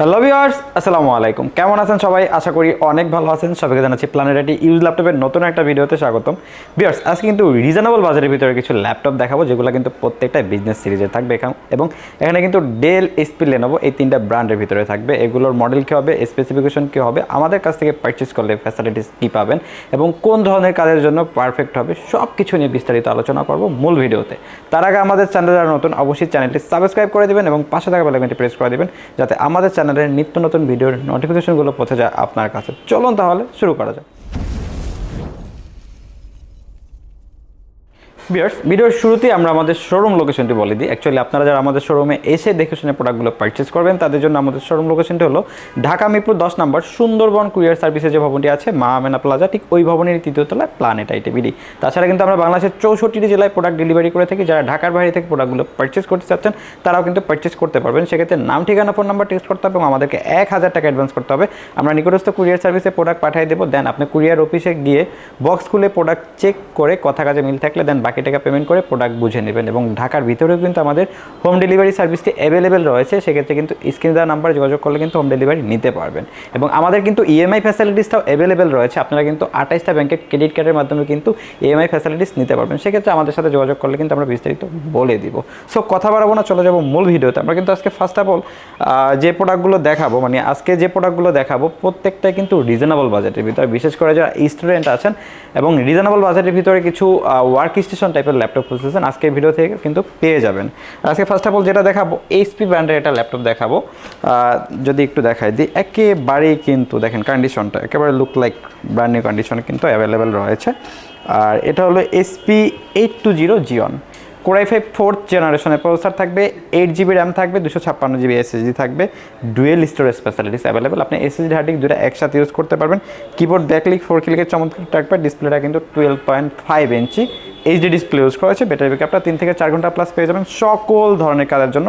Hello viewers আসসালামু আলাইকুম। কেমন আছেন সবাই? আশা করি অনেক ভালো আছেন। সবাইকে জানাচ্ছি প্ল্যানেটারি ইউজ ল্যাপটপের নতুন একটা ভিডিওতে স্বাগতম। ভিউয়ার্স আজকে কিন্তু রিজনেবল বাজারের ভিতরে কিছু ল্যাপটপ দেখাবো, যেগুলো কিন্তু প্রত্যেকটা বিজনেস সিরিজে থাকবে এবং এখানে কিন্তু ডেল এসপি লেনোভো এই তিনটা ব্র্যান্ডের ভিতরে থাকবে। এগুলোর মডেল কী হবে স্পেসিফিকেশন কী হবে, আমাদের কাছ থেকে পারচেস করলে ফ্যাসিলিটিস কী পাবেন, এবং কোন ধরনের কাজের জন্য পারফেক্ট হবে সব কিছু নিয়ে বিস্তারিত আলোচনা করব মূল ভিডিওতে। তার আগে আমাদের চ্যানেল যারা নতুন, অবশ্যই চ্যানেলটি সাবস্ক্রাইব করে দেবেন এবং পাশে থাকা বেলাইকনটি প্রেস করে দেবেন, যাতে আমাদের চ্যানেলের নিত্য নতুন ভিডিওর নোটিফিকেশনগুলো পৌঁছে যায় আপনার কাছে। চলুন তাহলে শুরু করা যাক। বিয়ার্স ভিডিওর শুরুতেই আমরা আমাদের শোরুম লোকেশনটি বলে দিই। অ্যাকচুয়ালি আপনারা যারা আমাদের শোরুমে এসে দেখে শুনে প্রোডাক্টগুলো পারচেস করবেন, তাদের জন্য আমাদের শোরুম লোকেশনটি হলো ঢাকা মিরপুর দশ নম্বর সুন্দরবন কুরিয়ার সার্ভিসের যে ভবনটি আছে, মা আমেনা প্লাজা, ঠিক ওই ভবনের তৃতীয় তলায় প্ল্যানেট আইটিভিডি তাছাড়া কিন্তু আমরা বাংলাদেশের চৌষট্টি জেলায় প্রোডাক্ট ডেলিভারি করে থাকি। যারা ঢাকার বাইরে থেকে প্রোডাক্টগুলো পারচেস করতে চাচ্ছেন, তারাও কিন্তু পারচেস করতে পারবেন। সেক্ষেত্রে নাম, ঠিকানা ফোন নাম্বার টেক্সট করতে হবে এবং আমাদেরকে এক হাজার টাকা অ্যাডভান্স করতে হবে। আমরা নিকটস্থ কুরিয়ার সার্ভিসে প্রোডাক্ট পাঠিয়ে দেবো দেন আপনি কুরিয়ার অফিসে গিয়ে বক্স খুলে প্রোডাক্ট চেক করে কথা কাজে মিল থাকলে দেন বাকি টাকা পেমেন্ট করে প্রোডাক্ট বুঝে নেবেন এবং ঢাকার ভিতরেও কিন্তু আমাদের হোম ডেলিভারি সার্ভিসটি অ্যাভেলেবেল রয়েছে, সেক্ষেত্রে কিন্তু স্ক্রিন দেওয়া নাম্বার যোগাযোগ করলে কিন্তু হোম ডেলিভারি নিতে পারবেন। এবং আমাদের কিন্তু ইএমআই ফ্যাসিলিটিসটাও অ্যাভেলেবেল রয়েছে, আপনারা কিন্তু আঠাইশটা ব্যাংকের ক্রেডিট কার্ডের মাধ্যমে কিন্তু ইএমআই ফ্যাসিলিটিস নিতে পারবেন। সেক্ষেত্রে আমাদের সাথে যোগাযোগ করলে কিন্তু আমরা বিস্তারিত বলে দিব। সো কথা বাড়াবো না, চলে যাব মূল ভিডিওতে। আমরা কিন্তু আজকে ফার্স্ট অফ অল যে প্রোডাক্টগুলো দেখাবো মানে আজকে যে প্রোডাক্টগুলো দেখাবো, প্রত্যেকটাই কিন্তু রিজনেবল বাজেটের ভিতরে। বিশেষ করে যারা স্টুডেন্ট আছেন এবং রিজনেবল বাজেটের ভিতরে কিছু ওয়ার্ক স্টেশন টাইপের ল্যাপটপ খুঁজতেছেন আজকের ভিডিও থেকে কিন্তু পেয়ে যাবেন। আজকে ফার্স্ট অফ অল যেটা দেখাবো এইচপি ব্র্যান্ডের একটা ল্যাপটপ দেখাবো। যদি একটু দেখাই দিই, একেবারেই কিন্তু দেখেন কন্ডিশনটা একেবারে look like brand new condition কিন্তু অ্যাভেলেবেল রয়েছে। আর এটা হলো SP eight two zero Xeon core i five fourth জেনারেশনের প্রসেসর থাকবে এইট জিবি র্যাম থাকবে, দুশো ছাপ্পান্ন জিবি এসএসডি থাকবে ডুয়েল স্টোরেজ ফ্যাসিলিটিস অ্যাভেলেবেল আপনি এসএসডি হার্ড ডিস্ক দুটো একসাথে ইউজ করতে পারবেন। কিবোর্ড ব্যাকলিক ফোর ক্লিকের চমৎকার থাকবে ডিসপ্লেটা কিন্তু twelve point five inch HD display use করা হয়েছে ব্যাটারি ব্যাকআপটা তিন থেকে চার ঘণ্টা প্লাস পেয়ে যাবেন। সকল ধরনের কাজের জন্য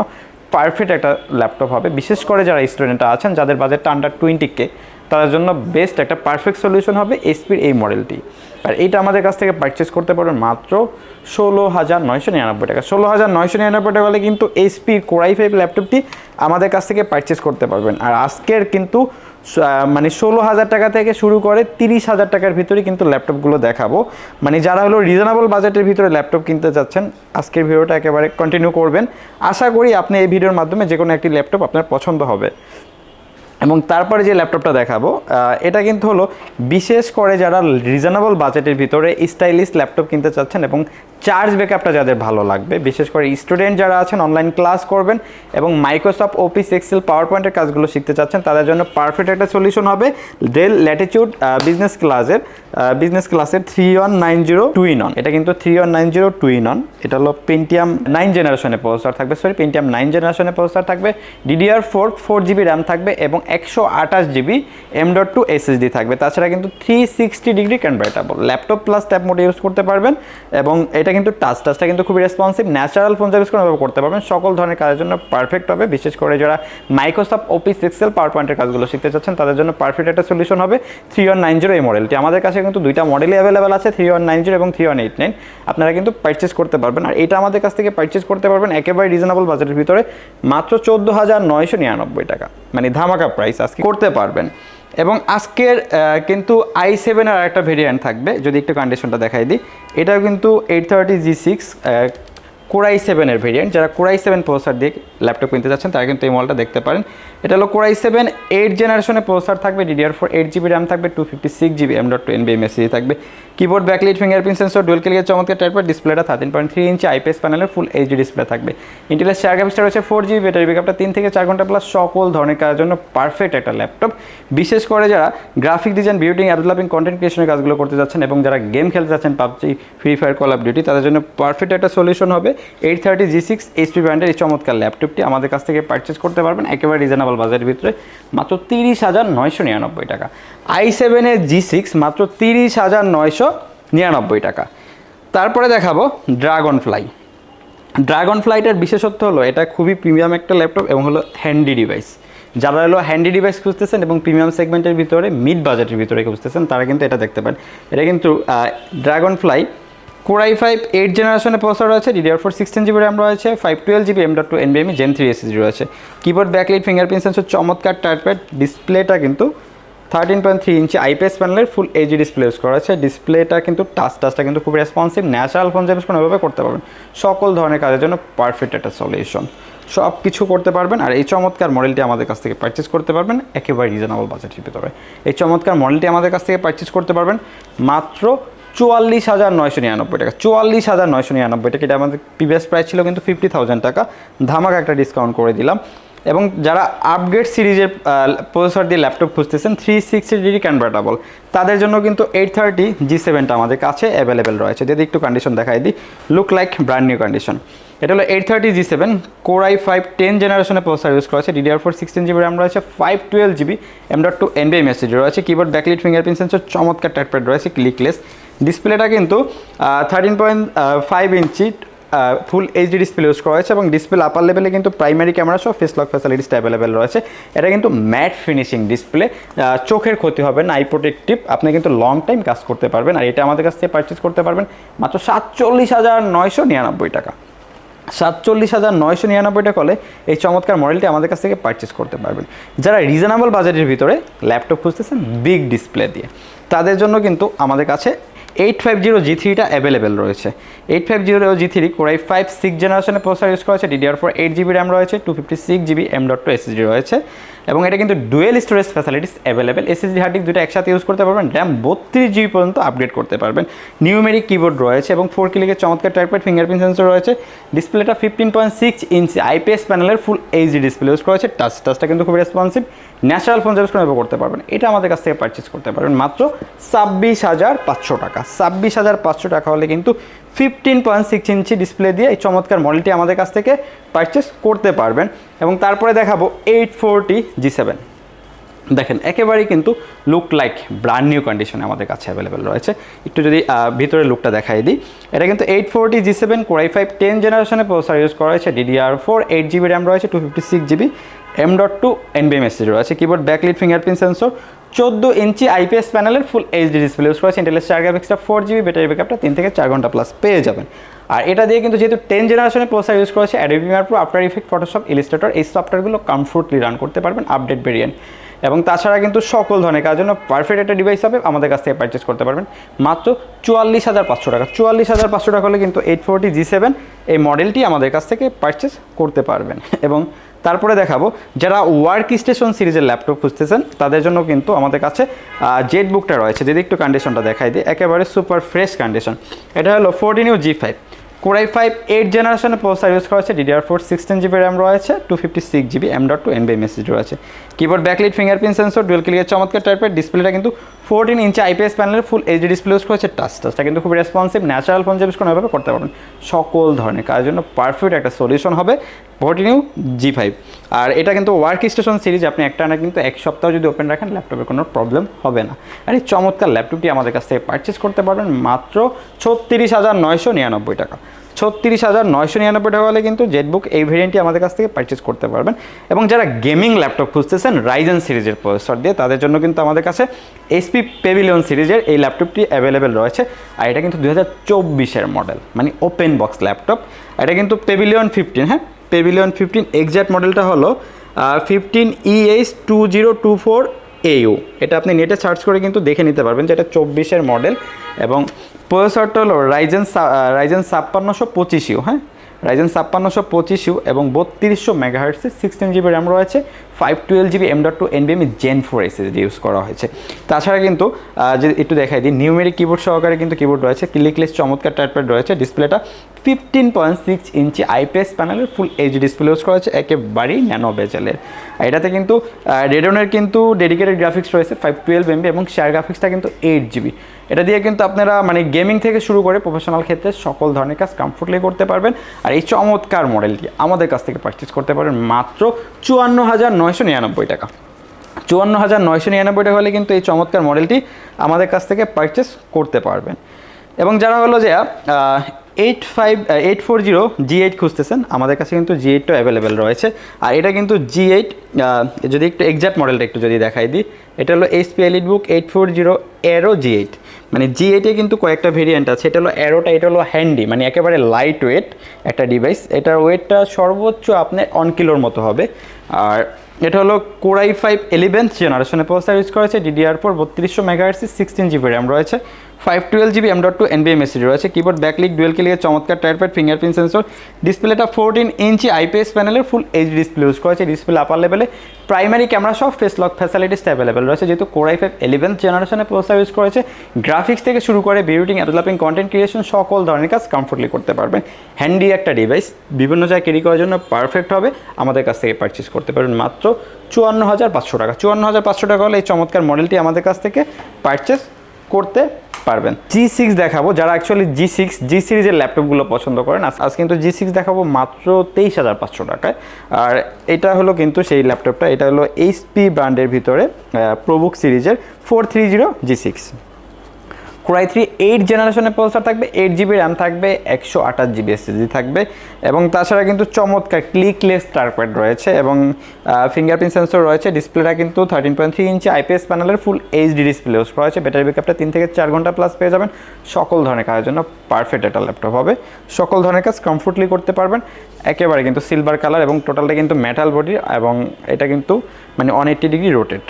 পারফেক্ট একটা ল্যাপটপ হবে। বিশেষ করে যারা স্টুডেন্টরা আছেন, যাদের বাজেটটা আন্ডার টোয়েন্টি কে তাদের জন্য বেস্ট একটা পারফেক্ট সলিউশন হবে এসপির এই মডেলটি আর এইটা আমাদের কাছ থেকে পারচেস করতে পারবেন মাত্র ষোলো হাজার নয়শো নিরানব্বই টাকা। ষোলো হাজার নয়শো নিরানব্বই টাকা হলে কিন্তু এইচপির কোরাই ফাইভ ল্যাপটপটি আমাদের কাছ থেকে পারচেস করতে পারবেন। আর আজকের কিন্তু মানে ষোলো হাজার টাকা থেকে শুরু করে তিরিশ হাজার টাকার ভিতরে কিন্তু ল্যাপটপগুলো দেখাবো। মানে যারা হলো রিজনেবল বাজেটের ভিতরে ল্যাপটপ কিনতে যাচ্ছেন আজকের ভিডিওটা একেবারে কন্টিনিউ করবেন। আশা করি আপনি এই ভিডিওর মাধ্যমে যে কোনো একটি ল্যাপটপ আপনার পছন্দ হবে। এবং তারপরে যে ল্যাপটপটা দেখাবো এটা কিন্তু হলো বিশেষ করে যারা রিজনেবল বাজেটের ভিতরে স্টাইলিশ ল্যাপটপ কিনতে চাচ্ছেন এবং চার্জ ব্যাকআপটা যাদের ভালো লাগবে, বিশেষ করে স্টুডেন্ট যারা আছেন অনলাইন ক্লাস করবেন এবং মাইক্রোসফট অফিস এক্সেল পাওয়ার পয়েন্টের কাজগুলো শিখতে চাচ্ছেন, তাদের জন্য পারফেক্ট একটা সলিউশন হবে ডেল ল্যাটিটিউড বিজনেস ক্লাসের বিজনেস ক্লাসের three one nine zero two in one এটা কিন্তু three one nine zero two in one এটা হলো পেন্টিয়াম নাইন জেনারেশনের প্রসেসর থাকবে সরি পেন্টিয়াম নাইন জেনারেশনের প্রসেসর থাকবে DDR four four GB RAM থাকবে এবং একশো আঠাশ GB M dot two SSD থাকবে। তাছাড়া কিন্তু three sixty degree convertible laptop plus tab mode use করতে পারবেন এবং এটা কিন্তু টাচ টাচটা কিন্তু খুবই রেসপন্সিভ ন্যাচারাল ফোন সার্ভিস কোনো করতে পারবেন। সকল ধরনের কাজের জন্য পারফেক্ট হবে। বিশেষ করে যারা মাইক্রোসফট অফিস এক্সেল পাওয়ার পয়েন্টের কাজগুলো শিখতে চাচ্ছেন, তাদের জন্য পারফেক্ট একটা সলিউশন হবে থ্রি ওয়ান নাইন জিরো এই মডেলটি আমাদের কাছে কিন্তু দুইটা মডেলই অ্যাভেলেবেল আছে থ্রি ওয়ান নাইন জিরো এবং থ্রি ওয়ান এইট নাইন আপনারা কিন্তু পারচেস করতে পারবেন। আর এটা আমাদের কাছ থেকে পারচেস করতে পারবেন একেবারে রিজনেবল বাজেটের ভিতরে, মাত্র চোদ্দ হাজার নয়শো নিরানব্বই টাকা। মানে ধামাকা প্রাইস আজকে করতে পারবেন। এবং আজকের কিন্তু আই সেভেনের আর একটা ভেরিয়েন্ট থাকবে, যদি একটু কন্ডিশনটা দেখাই দিই। এটাও কিন্তু eight thirty G six core i সেভেনের ভেরিয়েন্ট যারা কোরাই সেভেন প্রসেসর দিয়ে ল্যাপটপ কিনতে যাচ্ছেন, তারা কিন্তু এই মলটা দেখতে পারেন। এটা হলো কোরাই সেভেন এইট জেনারেশনের প্রসেসর থাকবে DDR four eight GB RAM থাকবে two fifty six GB M dot two message থাকবে। Keyboard backlit fingerprint sensor dual ক্লিকের চমৎকার টাইপের ডিসপ্লেটা thirteen point three inch IPS প্যানেলের ফুল এইচডি ডিসপ্লে থাকবে। ইন্টেলের চার গ্রাফিক্সটা রয়েছে ফোর জিবি ব্যাটারি ব্যাকআপটা তিন থেকে চার ঘণ্টা প্লাস সকল ধরনের কাজের জন্য পারফেক্ট একটা ল্যাপটপ বিশেষ করে যারা গ্রাফিক ডিজাইন বিউটিং অ্যাপ কন্টেন্ট ক্রিয়েশনের কাজগুলো করতে যাচ্ছেন এবং যারা গেম খেলতে যাচ্ছেন PUBG free fire call of duty তাদের জন্য পারফেক্ট একটা সলিউশন হবে eight thirty G six HP ব্র্যান্ডের এই চমৎকার ল্যাপটপটি আমাদের কাছ থেকে পারচেস করতে পারবেন একেবারে রিজনেবল বাজারের ভিতরে, মাত্র তিরিশ হাজার নয়শো নিরানব্বই টাকা। আই সেভেনের জি সিক্স মাত্র তিরিশ হাজার নয়শো নিরানব্বই টাকা। তারপরে দেখাবো ড্রাগন ফ্লাই ড্রাগন ফ্লাইটার বিশেষত্ব হলো এটা খুবই প্রিমিয়াম একটা ল্যাপটপ এবং হলো হ্যান্ডি ডিভাইস যারা হলো হ্যান্ডি ডিভাইস খুঁজতেছেন এবং প্রিমিয়াম সেগমেন্টের ভিতরে মিড বাজেটের ভিতরে খুঁজতেছেন, তারা কিন্তু এটা দেখতে পারেন। এটা কিন্তু dragon fly core i five eight জেনারেশনের প্রসেসর রয়েছে DDR four sixteen GB RAM রয়েছে five twelve GB M dot two এনবিএমি gen three SSD রয়েছে। কিবোর্ড ব্যাকলাইট ফিঙ্গারপ্রিন্ট সেন্সর চমৎকার টাইপের ডিসপ্লেটা কিন্তু thirteen point three inch IPS প্যানেলের ফুল এইচডি ডিসপ্লে ইউজ করা আছে। ডিসপ্লেটা কিন্তু টাচ টাচটা কিন্তু খুব রেসপন্সিভ ন্যাচারাল ফোন যেমন কোনোভাবে করতে পারবেন। সকল ধরনের কাজের জন্য পারফেক্ট একটা সলিউশন সব কিছু করতে পারবেন আর এই চমৎকার মডেলটি আমাদের কাছ থেকে পারচেস করতে পারবেন একেবারে রিজনেবল বাজেটের ভিতরে। এই চমৎকার মডেলটি আমাদের কাছ থেকে পারচেস করতে পারবেন মাত্র চুয়াল্লিশ হাজার নয়শো নিরানব্বই টাকা। চুয়াল্লিশ হাজার নয়শো নিরানব্বই টাকা। এটা আমাদের প্রিভিয়াস প্রাইস ছিল কিন্তু ফিফটি থাউজেন্ড টাকা। ধামাকা একটা ডিসকাউন্ট করে দিলাম। এবং যারা আপগ্রেড সিরিজের প্রসেসর দিয়ে ল্যাপটপ খুঁজতেছেন থ্রি সিক্সটি ডিগ্রি কনভার্টেবল তাদের জন্য কিন্তু এইট থার্টি জি সেভেনটা আমাদের কাছে অ্যাভেলেবেল রয়েছে। যদি একটু কন্ডিশন দেখাই দিই look like brand new condition এটা হলো eight thirty G seven core i five ten জেনারেশনের প্রসেসর ইউজ করা আছে DDR four sixteen GB RAM রয়েছে five twelve GB M dot two এনবিএম SSD রয়েছে কিবোর্ড ব্যাকলিট ফিঙ্গারপ্রিন্ট সেন্সর চমৎকার টাইপের রয়েছে ক্লিকলেস ডিসপ্লেটা কিন্তু thirteen point five inch full HD display use করা হয়েছে এবং ডিসপ্লে আপার লেভেলে কিন্তু প্রাইমারি ক্যামেরা সহ ফেস লক ফ্যাসিলিটিসটা অ্যাভেলেবেল রয়েছে। এটা কিন্তু ম্যাট ফিনিশিং ডিসপ্লে চোখের ক্ষতি হবে না আই প্রোটেক্টিভ আপনি কিন্তু লং টাইম কাজ করতে পারবেন আর এটা আমাদের কাছ থেকে পারচেস করতে পারবেন মাত্র সাতচল্লিশ হাজার নয়শো নিরানব্বই টাকা। সাতচল্লিশ হাজার নয়শো নিরানব্বই টাকা হলে এই চমৎকার মডেলটি আমাদের কাছ থেকে পারচেস করতে পারবেন। যারা রিজনেবল বাজারের ভিতরে ল্যাপটপ খুঁজতেছেন বিগ ডিসপ্লে দিয়ে। তাদের জন্য কিন্তু আমাদের কাছে এইট ফাইভ জিরো জি থ্রিটা অ্যাভেলেবেল রয়েছে। Eight five zero G three core i five six জেনারেশনের প্রসেসর ইউজ করা হয়েছে DDR four eight GB RAM রয়েছে two fifty six GB M dot two SSD রয়েছে, এবং এটা কিন্তু dual storage facilities available SSD hard দুটো একসাথে ইউজ করতে পারবেন র্যাম বত্রিশ জিবি পর্যন্ত আপগ্রেড করতে পারবেন। নিউমেরিক কিবোর্ড রয়েছে এবং ফোর ক্লিকের চমৎকার টাইপের ফিঙ্গারপ্রিন্ট সেন্সর রয়েছে। ডিসপ্লেটা fifteen point six inch IPS প্যানেলের ফুল এইচডি ডিসপ্লে ইউজ করা হয়েছে। টাচ টাচটা কিন্তু খুব রেসপন্সিভ ন্যাচারাল ফোন ইউজ করে করতে পারবেন এটা আমাদের কাছ থেকে পারচেস করতে পারবেন। মাত্র ছাব্বিশ হাজার পাঁচশো টাকা। ছাব্বিশ হাজার পাঁচশো টাকা হলে কিন্তু fifteen point six inch display দিয়ে এই চমৎকার মডেলটি আমাদের কাছ থেকে পারচেস করতে পারবেন। এবং তারপরে দেখাবো এইট ফোরটি জি সেভেন দেখেন, একেবারেই কিন্তু লুক লাইক ব্র্যান্ড নিউ কন্ডিশনে আমাদের কাছে অ্যাভেলেবেল রয়েছে। একটু যদি ভিতরে লুকটা দেখাই দিই। এটা কিন্তু eight forty G seven core i five ten জেনারেশনে প্রসেসর ইউজ করা হয়েছে। DDR four eight GB RAM রয়েছে two fifty six GB M dot two এনবিএম SSD রয়েছে। কিবোর্ড ব্যাকলিট ফিঙ্গারপ্রিন্ট সেন্সর চোদ্দ ইঞ্চি আইপিএস প্যানেলের ফুল এইচডি ডিসপ্লে ইউজ করেছে ইন্টেলের চার গ্রাফিক্সটা ফোর জিবি ব্যাটারি ব্যাকআপটা তিন থেকে চার ঘণ্টা প্লাস পেয়ে যাবেন। আর এটা দিয়ে কিন্তু যেহেতু টেন জেনারেশনের প্রসেসর ইউজ করেছে Adobe Premiere Pro After Effect Photoshop Illustrator এই সফটওয়্যারগুলো কমফোর্টলি রান করতে পারবেন আপডেট ভেরিয়েন্ট এবং তাছাড়া কিন্তু সকল ধরনের কাজের জন্য পারফেক্ট একটা ডিভাইস হবে, আমাদের কাছ থেকে পারচেস করতে পারবেন। মাত্র চুয়াল্লিশ হাজার পাঁচশো টাকা। চুয়াল্লিশ হাজার পাঁচশো টাকা হলে কিন্তু এইট ফোরটি জি সেভেন এই মডেলটি আমাদের কাছ থেকে পারচেস করতে পারবেন। এবং তারপরে দেখাবো, যারা ওয়ার্ক স্টেশন সিরিজের ল্যাপটপ খুঁজতেছেন, তাদের জন্য কিন্তু আমাদের কাছে জেট বুকটা রয়েছে। যদি একটু কন্ডিশনটা দেখাই দিই, একেবারে সুপার ফ্রেশ কন্ডিশন এটা হলো fourteen U G five core i five eight জেনারেশনের প্রসেসর ইউজ করা হয়েছে DDR four sixteen GB RAM রয়েছে two fifty six GB M dot two NB message রয়েছে। Keyboard backlit fingerprint sensor dual ক্লিকের চমৎকার টাইপের ডিসপ্লেটা কিন্তু ফোরটিন ইঞ্চি আইপিএস প্যানেলের ফুল এইচডি ডিসপ্লে ইউজ করেছে টাচ টাচটা কিন্তু খুব রেসপন্সিভ ন্যাচারাল ফোন ইউজ এভাবে করতে পারবেন। সকল ধরনের কাজের জন্য পারফেক্ট একটা সলিউশন হবে ফোরটিন ইউ জি ফাইভ আর এটা কিন্তু ওয়ার্ক স্টেশন সিরিজ আপনি একটা না কিন্তু এক সপ্তাহ যদি ওপেন রাখেন ল্যাপটপের কোনো প্রবলেম হবে না। আর এই চমৎকার ল্যাপটপটি আমাদের কাছ থেকে পারচেস করতে পারবেন মাত্র ছত্রিশ হাজার নয়শো নিরানব্বই টাকা। ছত্রিশ হাজার নয়শো নিরানব্বই টাকা হলে কিন্তু জেটবুক এই ভেরিয়েন্টটি আমাদের কাছ থেকে পারচেস করতে পারবেন। এবং যারা গেমিং ল্যাপটপ খুঁজতেছেন রাইজেন সিরিজের প্রসেসর দিয়ে, তাদের জন্য কিন্তু আমাদের কাছে এইচপি পেভিলিয়ন সিরিজের এই ল্যাপটপটি অ্যাভেলেবেল রয়েছে। আর এটা কিন্তু দু হাজার চব্বিশের মডেল মানে ওপেন বক্স ল্যাপটপ এটা কিন্তু পেভিলিয়ন ফিফটিন হ্যাঁ? পেভিলিয়ন ফিফটিন এক্স্যাক্ট মডেলটা হলো fifteen E H two zero two four A U এটা আপনি নেটে সার্চ করে কিন্তু দেখে নিতে পারবেন যে এটা চব্বিশের মডেল এবং প্রসেসরটা হলো রাইজেন রাইজেন ছাপ্পান্নশো পঁচিশিও হ্যাঁ? রাইজেন ছাপ্পান্নশো পঁচিশ ইউ এবং বত্রিশশো মেগাহার্টসে সিক্সটিন জিবি র্যাম রয়েছে। Five twelve GB M dot two এনবিএমি gen four SSD use করা হয়েছে। তাছাড়া কিন্তু যে একটু দেখাই দিই নিউমেরিক কিবোর্ড সহকারে কিন্তু কিবোর্ড রয়েছে ক্লিকলেস চমৎকার টাইপের রয়েছে ডিসপ্লেটা fifteen point six inch IPS প্যানেলের ফুল এইচ ডিসপ্লে ইউজ করা হয়েছে, একেবারেই ন্যানো বেজেলের এটাতে কিন্তু রেডনের কিন্তু ডেডিকেটেড গ্রাফিক্স রয়েছে ফাইভ টুয়েলভ এমবি এবং শেয়ার গ্রাফিক্সটা কিন্তু এইট জিবি এটা দিয়ে কিন্তু আপনারা মানে গেমিং থেকে শুরু করে প্রফেশনাল ক্ষেত্রে সকল ধরনের কাজ কমফোর্টলি করতে পারবেন। আর এই চমৎকার মডেলটি আমাদের কাছ থেকে পারচেস করতে পারবেন মাত্র চুয়ান্ন হাজার নয়শো নিরানব্বই টাকা। চুয়ান্ন হাজার নয়শো নিরানব্বই টাকা হলে কিন্তু এই চমৎকার মডেলটি আমাদের কাছ থেকে পারচেস করতে পারবেন। এবং যারা হলো যে eight five eight four zero G eight খুঁজতেছেন, আমাদের কাছে কিন্তু জি এইটটা অ্যাভেলেবেল রয়েছে। আর এটা কিন্তু জি এইট যদি একটু এক্সাক্ট মডেলটা একটু যদি দেখাই দিই, এটা হলো HP EliteBook eight four zero aero G eight মানে জি এইটে কিন্তু কয়েকটা ভেরিয়েন্ট আছে, এটা হলো অ্যারোটা এটা হলো হ্যান্ডি মানে একেবারে লাইট ওয়েট একটা ডিভাইস এটার ওয়েটটা সর্বোচ্চ আপনার অন কিলোর মতো হবে। আর এটা হলো কোরাই ফাইভ এলিভেন্থ জেনারেশনে প্রসেসর ইউজ করেছে ডিডিআর ফোর বত্রিশশো mega megahertz sixteen GB RAM রয়েছে। Five twelve GB M dot two এনবিএম SSD রয়েছে। কিবোর্ড ব্যাকলিক ডুয়েল কেলিয়ে চমৎকার টায়ারপ্যাড ফিঙ্গারপ্রিন্ট সেন্সর ডিসপ্লেটা ফোরটিন ইঞ্চি আইপিএস প্যানেলের ফুল এইচ ডিসপ্লে ইউজ করেছে ডিসপ্লে আপার লেভেলে প্রাইমারি ক্যামেরা সব ফেস লক ফ্যাসিলিটিস অ্যাভেলেবেল রয়েছে। যেহেতু কোরাই ফাইভ এলেভেন্থ জেনারেশনে প্রসেসর ইউজ করেছে গ্রাফিক্স থেকে শুরু করে বিউটিং ডেভেলপিং কন্টেন্ট ক্রিয়েশন সকল ধরনের কাজ কমফোর্টলি করতে পারবেন। হ্যান্ডি একটা ডিভাইস বিভিন্ন জায়গায় ক্যারি করার জন্য পারফেক্ট হবে। আমাদের কাছ থেকে পারচেস করতে পারবেন মাত্র চুয়ান্ন হাজার পাঁচশো টাকা। চুয়ান্ন হাজার পাঁচশো টাকা হলে এই চমৎকার মডেলটি আমাদের কাছ থেকে পারচেস করতে পারবেন। জি সিক্স দেখাবো, যারা অ্যাকচুয়ালি জি সিক্স জি সিরিজের ল্যাপটপগুলো পছন্দ করেন আজ কিন্তু জি সিক্স দেখাবো মাত্র তেইশ হাজার পাঁচশো টাকায়। আর এটা হলো কিন্তু সেই ল্যাপটপটা এটা হলো এইচপি ব্র্যান্ডের ভিতরে প্রবুক সিরিজের four three zero G six Core i three eight জেনারেশনের প্রসেসর থাকবে এইট জিবি র্যাম থাকবে, একশো আঠাশ জিবি এসএসডি থাকবে এবং তাছাড়া কিন্তু চমৎকার ক্লিকলেস টার্কপ্যাড রয়েছে এবং ফিঙ্গারপ্রিন্ট সেন্সর রয়েছে ডিসপ্লেটা কিন্তু thirteen point three inch IPS প্যানেলের ফুল এইচডি ডিসপ্লে হয়েছে ব্যাটারি ব্যাকআপটা তিন থেকে চার ঘণ্টা প্লাস পেয়ে যাবেন। সকল ধরনের কাজের জন্য পারফেক্ট একটা ল্যাপটপ হবে। সকল ধরনের কাজ কমফোর্টলি করতে পারবেন। একেবারে কিন্তু সিলভার কালার এবং টোটালটা কিন্তু মেটাল বডি এবং এটা কিন্তু মানে ওয়ান এইট্টি ডিগ্রি রোটেট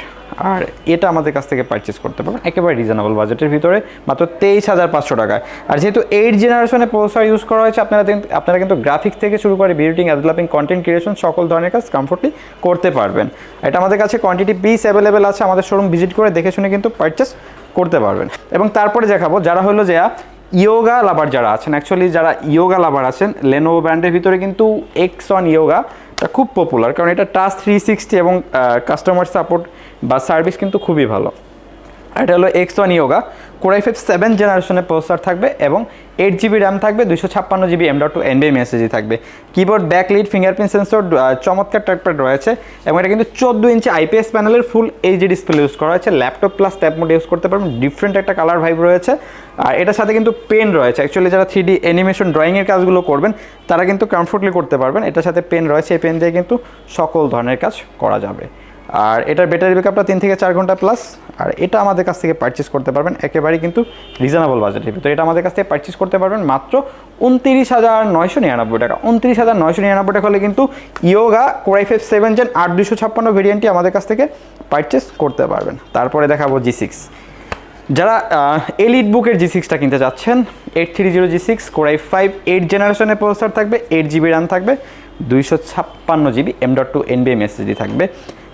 আর এটা আমাদের কাছ থেকে পারচেস করতে পারবেন, একেবারে রিজনেবল বাজেটের ভিতরে, মাত্র তেইশ হাজার পাঁচশো টাকায়। আর যেহেতু এইট জেনারেশনে প্রসেসর ইউজ করা হয়েছে, আপনারা আপনারা কিন্তু গ্রাফিক্স থেকে শুরু করে বিউটিং ডেভেলপিং কন্টেন্ট ক্রিয়েশন সকল ধরনের কাজ কমফোর্টলি করতে পারবেন। এটা আমাদের কাছে কোয়ান্টিটি পিস অ্যাভেলেবেল আছে, আমাদের শোরুম ভিজিট করে দেখে শুনে কিন্তু পারচেস করতে পারবেন। এবং তারপরে দেখাবো, যারা হলো যে ইয়োগা লাভার যারা আছেন অ্যাকচুয়ালি যারা ইয়োগা লাভার আছেন লেনোভো ব্র্যান্ডের ভিতরে কিন্তু এক্স অন ইয়োগা খুব পপুলার কারণ এটা টাচ থ্রি সিক্সটি এবং কাস্টমার সাপোর্ট বা সার্ভিস কিন্তু খুবই ভালো। এটা হলো X one Yoga Core i five seven জেনারেশনের প্রসেসর থাকবে এবং এইট জিবি র্যাম থাকবে দুশো ছাপ্পান্ন জিবি এম ডট টু এনবিএম এসএসজি থাকবে। কিবোর্ড ব্যাকলিড ফিঙ্গারপ্রিন্ট সেন্সর চমৎকার ট্র্যাকপ্যাড রয়েছে এবং এটা কিন্তু চোদ্দ ইঞ্চি আইপিএস প্যানেলের ফুল এইচডি ডিসপ্লে ইউজ করা হয়েছে। Laptop plus tab mode use করতে পারবেন ডিফারেন্ট একটা কালার ভাইব রয়েছে। আর এটার সাথে কিন্তু পেন রয়েছে। অ্যাকচুয়ালি যারা থ্রি ডি অ্যানিমেশন ড্রয়িংয়ের কাজগুলো করবেন, তারা কিন্তু কমফোর্টলি করতে পারবেন। এটার সাথে পেন রয়েছে, এই পেন দিয়ে কিন্তু সকল ধরনের কাজ করা যাবে। আর এটার ব্যাটারি ব্যাকআপটা তিন থেকে চার ঘণ্টা প্লাস আর এটা আমাদের কাছ থেকে পারচেস করতে পারবেন একেবারেই কিন্তু রিজনেবল বাজেট বাজেটের ভিতরে। এটা আমাদের কাছ থেকে পারচেস করতে পারবেন মাত্র উনত্রিশ হাজার নয়শো নিরানব্বই টাকা। উনত্রিশ হাজার নয়শো নিরানব্বই টাকা হলে কিন্তু Yoga Core i five seven gen আট দুশো ছাপ্পান্ন ভেরিয়েন্টটি আমাদের কাছ থেকে পারচেস করতে পারবেন। তারপরে দেখাবো জি সিক্স যারা এলিট বুকের জি সিক্সটা কিনতে চাচ্ছেন eight three zero G six Core i five eight জেনারেশনের প্রসেসর থাকবে এইট জিবি র্যাম থাকবে, দুইশো ছাপ্পান্ন জিবি এম ডট টু এনবিএম এসএসডি থাকবে।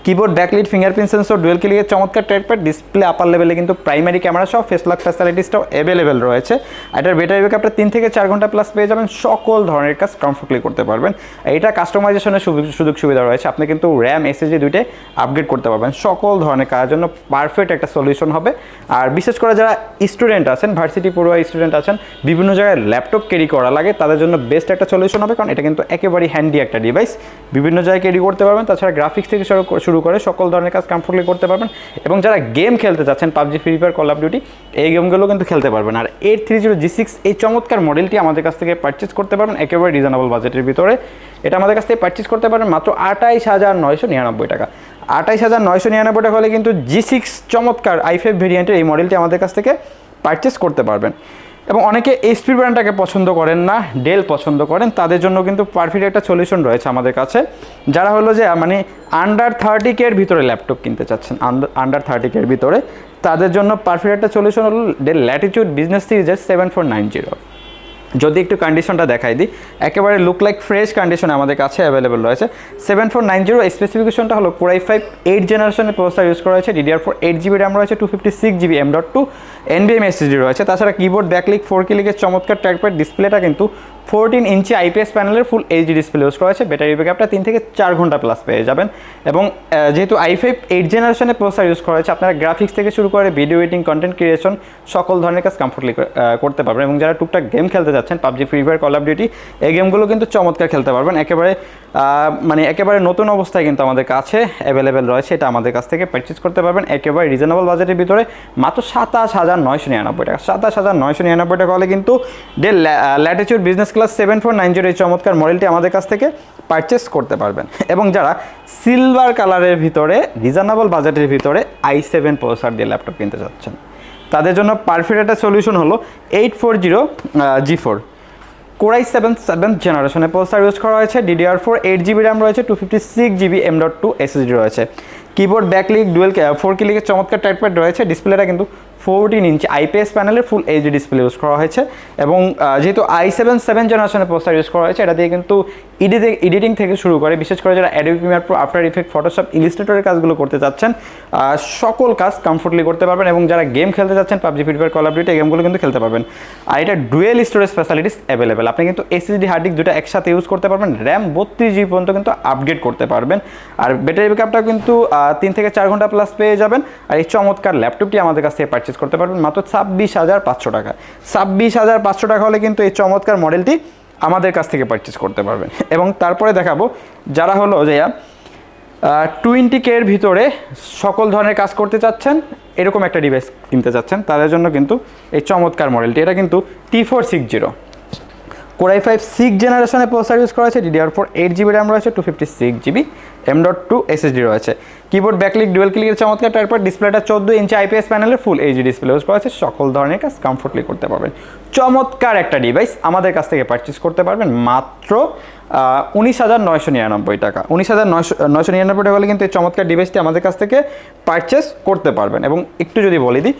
Keyboard backlit fingerprint sensor dual ক্লিকের চমৎকার ট্র্যাকপ্যাড ডিসপ্লে আপার লেভেলে কিন্তু প্রাইমারি ক্যামেরা সহ ফেস লক ফ্যাসিলিটিসটাও অ্যাভেলেবেল রয়েছে। এটার ব্যাটারি ব্যাকআপটা তিন থেকে চার ঘণ্টা প্লাস পেয়ে যাবেন। সকল ধরনের কাজ কমফোর্টলি করতে পারবেন। এটা কাস্টমাইজেশনের সুযোগ সুবিধা রয়েছে। আপনি কিন্তু র্যাম এসএসডি দুইটাই আপগ্রেড করতে পারবেন। সকল ধরনের কাজের জন্য পারফেক্ট একটা সলিউশন হবে। আর বিশেষ করে যারা স্টুডেন্ট আছেন ভার্সিটি পড়ুয়া স্টুডেন্ট আছেন, বিভিন্ন জায়গায় ল্যাপটপ ক্যারি করা লাগে, তাদের জন্য বেস্ট একটা সলিউশন হবে। কারণ এটা কিন্তু একেবারেই হ্যান্ডি একটা ডিভাইস বিভিন্ন জায়গায় ক্যারি করতে পারবেন। তাছাড়া গ্রাফিক্স থেকে শুরু- শুরু করে, সকল ধরনের কাজ কমফোর্টলি করতে পারবেন। এবং যারা গেম খেলতে চাচ্ছেন PUBG free fire call of duty এই গেমগুলো কিন্তু খেলতে পারবেন। আর eight three zero G six এই চমৎকার মডেলটি আমাদের কাছ থেকে পারচেস করতে পারবেন একেবারে রিজনেবল বাজেটের ভিতরে। এটা আমাদের কাছ থেকে পারচেস করতে পারবেন মাত্র আঠাইশ হাজার নয়শো নিরানব্বই টাকা। আঠাইশ হাজার নয়শো নিরানব্বই টাকা হলে কিন্তু জি সিক্স চমৎকার আই ফাইভ ভেরিয়েন্টের এই মডেলটি আমাদের কাছ থেকে পারচেস করতে পারবেন। এবং অনেকে এসপি ব্র্যান্ডটাকে পছন্দ করেন না ডেল পছন্দ করেন, তাদের জন্য কিন্তু পারফেক্ট একটা সলিউশন রয়েছে আমাদের কাছে। যারা হলো যে মানে আন্ডার থার্টি কের ভিতরে ল্যাপটপ কিনতে চাচ্ছেন আন্ডার থার্টি কের ভিতরে, তাদের জন্য পারফেক্ট একটা সলিউশন হলো ডেল ল্যাটিটিউড বিজনেস সিরিজের সেভেন ফোর নাইন জিরো যদি একটু কন্ডিশনটা দেখাই দিই, একেবারে লুক লাইক ফ্রেশ কন্ডিশনে আমাদের কাছে অ্যাভেলেবেল রয়েছে। সেভেন ফোর নাইন জিরো স্পেসিফিকেশনটা হলো কোরাই ফাইভ এইট জেনারেশনের প্রসেসর ইউজ করা হয়েছে DDR four eight GB RAM রয়েছে two fifty six GB M dot two এনবিএম SSD রয়েছে। তাছাড়া কিবোর্ড ব্যাকলিক ফোর কিলিকের চমৎকার ট্র্যাকপ্যাড ডিসপ্লেটা কিন্তু ফোরটিন ইঞ্চি আইপিএস প্যানেলের ফুল এইচডি ডিসপ্লে ইউজ করা হয়েছে। ব্যাটারি ব্যাকআপটা তিন থেকে চার ঘণ্টা প্লাস পেয়ে যাবেন। এবং যেহেতু আই ফাইভ এইট জেনারেশনের প্রসেসর ইউজ করা হয়েছে, আপনারা গ্রাফিক্স থেকে শুরু করে ভিডিও এডিটিং কন্টেন্ট ক্রিয়েশন সকল ধরনের কাজ কমফোর্টলি করতে পারবেন। এবং যারা টুকটাক গেম খেলতে যাচ্ছেন, PUBG free fire call of duty এই গেমগুলো কিন্তু চমৎকার খেলতে পারবেন। একেবারে মানে একেবারে নতুন অবস্থায় কিন্তু আমাদের কাছে অ্যাভেলেবেল রয়েছে। এটা আমাদের কাছ থেকে পারচেজ করতে পারবেন। একেবারে রিজনেবল বাজেটের ভিতরে মাত্র সাতাশ হাজার নয়শো নিরানব্বই টাকা। সাতাশ হাজার নয়শো নিরানব্বই টাকা হলে কিন্তু Dell Latitude business class seven four nine zero এই চমৎকার মডেলটি আমাদের কাছ থেকে পারচেস করতে পারবেন। এবং যারা সিলভার কালারের ভিতরে রিজনেবল বাজেটের ভিতরে আই সেভেন প্রসার দিয়ে ল্যাপটপ কিনতে চাচ্ছেন। তাদের জন্য পারফেক্ট একটা সলিউশন হলো eight four zero G four Core i seven seven জেনারেশনে প্রসেসর ইউজ করা হয়েছে DDR four eight GB RAM রয়েছে two fifty six GB M dot two SSD রয়েছে। কিবোর্ড ব্যাকলিক ডুয়েল ফোর কিলিকের চমৎকার টাইপের রয়েছে ডিসপ্লেটা কিন্তু ফোরটিন ইঞ্চি আইপিএস প্যানেলের ফুল এইচডি ডিসপ্লে ইউজ করা হয়েছে। এবং যেহেতু আই সেভেন সেভেন জেনারেশনের পোস্টার ইউজ করা হয়েছে, এটা দিয়ে কিন্তু এডিটিং এডিটিং থেকে শুরু করে, বিশেষ করে যারা Adobe Premiere Pro After Effect Photoshop ইলিস্ট্রেটরের কাজগুলো করতে চাচ্ছেন সকল কাজ কমফোর্টলি করতে পারবেন এবং যারা গেম খেলতে চাচ্ছেন পাবজি ফ্রি ফায়ার এই গেমগুলো কিন্তু খেলতে পারবেন। আর এটা ডুয়েল স্টোরেজ ফ্যাসিলিটিস অ্যাভেলেবেল আপনি কিন্তু এসএসডি হার্ড ডিস্ক দুটো একসাথে ইউজ করতে পারবেন র্যাম বত্রিশ জিবি পর্যন্ত কিন্তু আপগ্রেড করতে পারবেন। আর ব্যাটারি ব্যাকআপটা কিন্তু তিন থেকে চার ঘণ্টা প্লাস পেয়ে যাবেন। আর এই চমৎকার ল্যাপটপটি আমাদের কাছ থেকে পারচেস করতে পারবেন মাত্র ছাব্বিশ হাজার পাঁচশো টাকা। ছাব্বিশ হাজার পাঁচশো টাকা হলে কিন্তু এই চমৎকার মডেলটি আমাদের কাছ থেকে পারচেস করতে পারবেন। এবং তারপরে দেখাবো, যারা হলো যে টোয়েন্টি কে এর ভিতরে সকল ধরনের কাজ করতে চাচ্ছেন, এরকম একটা ডিভাইস কিনতে চাচ্ছেন, তাদের জন্য কিন্তু এই চমৎকার মডেলটি এটা কিন্তু T four six zero Core i five six জেনারেশনের প্রসেসর ইউজ করা হয়েছে DDR four eight GB RAM রয়েছে two fifty six GB M dot two SSD রয়েছে। কিবোর্ড ব্যাকলিক ডুয়েল ক্লিকের চমৎকার তারপর ডিসপ্লেটা চোদ্দ ইঞ্চি আইপিএস প্যানেলের ফুল এইচডি ডিসপ্লে ইউজ করা হয়েছে। সকল ধরনের কাজ কমফোর্টলি করতে পারবেন। চমৎকার একটা ডিভাইস আমাদের কাছ থেকে পারচেস করতে পারবেন, মাত্র উনিশ হাজার নয়শো নিরানব্বই টাকা। উনিশ হাজার নয়শো নয়শো নিরানব্বই টাকা হলে কিন্তু এই চমৎকার ডিভাইসটি আমাদের কাছ থেকে পারচেস করতে পারবেন। এবং একটু যদি বলে দিই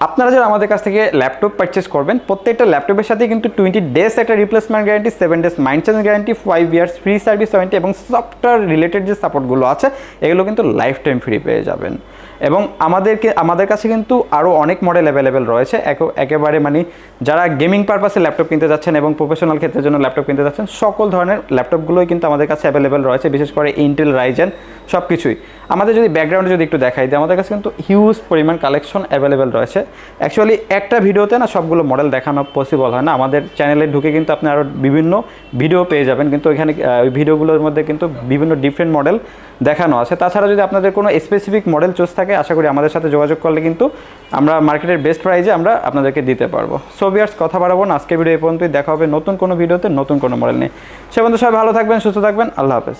আপনারা যারা আমাদের কাছ থেকে ল্যাপটপ পারচেস করবেন, প্রত্যেকটা ল্যাপটপের সাথে কিন্তু টোয়েন্টি ডেজ একটা replacement guarantee seven days mind change guarantee five years free service warranty এবং সফটওয়্যার রিলেটেড যে সাপোর্টগুলো আছে, এগুলো কিন্তু লাইফ টাইম ফ্রি পেয়ে যাবেন। এবং আমাদেরকে, আমাদের কাছে কিন্তু আরও অনেক মডেল অ্যাভেলেবেল রয়েছে। এক- একেবারে মানে যারা গেমিং পারপাসে ল্যাপটপ কিনতে যাচ্ছেন এবং প্রফেশনাল ক্ষেত্রের জন্য ল্যাপটপ কিনতে যাচ্ছেন, সকল ধরনের ল্যাপটপগুলোই কিন্তু আমাদের কাছে অ্যাভেলেবেল রয়েছে, বিশেষ করে ইন্টেল রাইজেন সব কিছুই আমাদের যদি ব্যাকগ্রাউন্ডে যদি একটু দেখাই দিই আমাদের কাছে কিন্তু হিউজ পরিমাণ কালেকশন অ্যাভেলেবেল রয়েছে। অ্যাকচুয়ালি একটা ভিডিওতে না সবগুলো মডেল দেখানো পসিবল হয় না। আমাদের চ্যানেলে ঢুকে কিন্তু আপনি আরও বিভিন্ন ভিডিও পেয়ে যাবেন। কিন্তু আহ, ওই ভিডিওগুলোর মধ্যে কিন্তু বিভিন্ন ডিফারেন্ট মডেল দেখানো আছে। তাছাড়া যদি আপনাদের কোনো স্পেসিফিক মডেল চুজ থাকে আশা করি আমাদের সাথে যোগাযোগ করলে কিন্তু আমরা মার্কেটের বেস্ট প্রাইজে আমরা আপনাদেরকে দিতে পারব। সো বিয়ার্স কথা বাড়াবো না। আজকের ভিডিও এই পর্যন্তই। দেখা হবে নতুন কোনো ভিডিওতে নতুন কোনো মডেল নিয়ে। সে বন্ধু সবাই ভালো থাকবেন সুস্থ থাকবেন। আল্লাহ হাফেজ।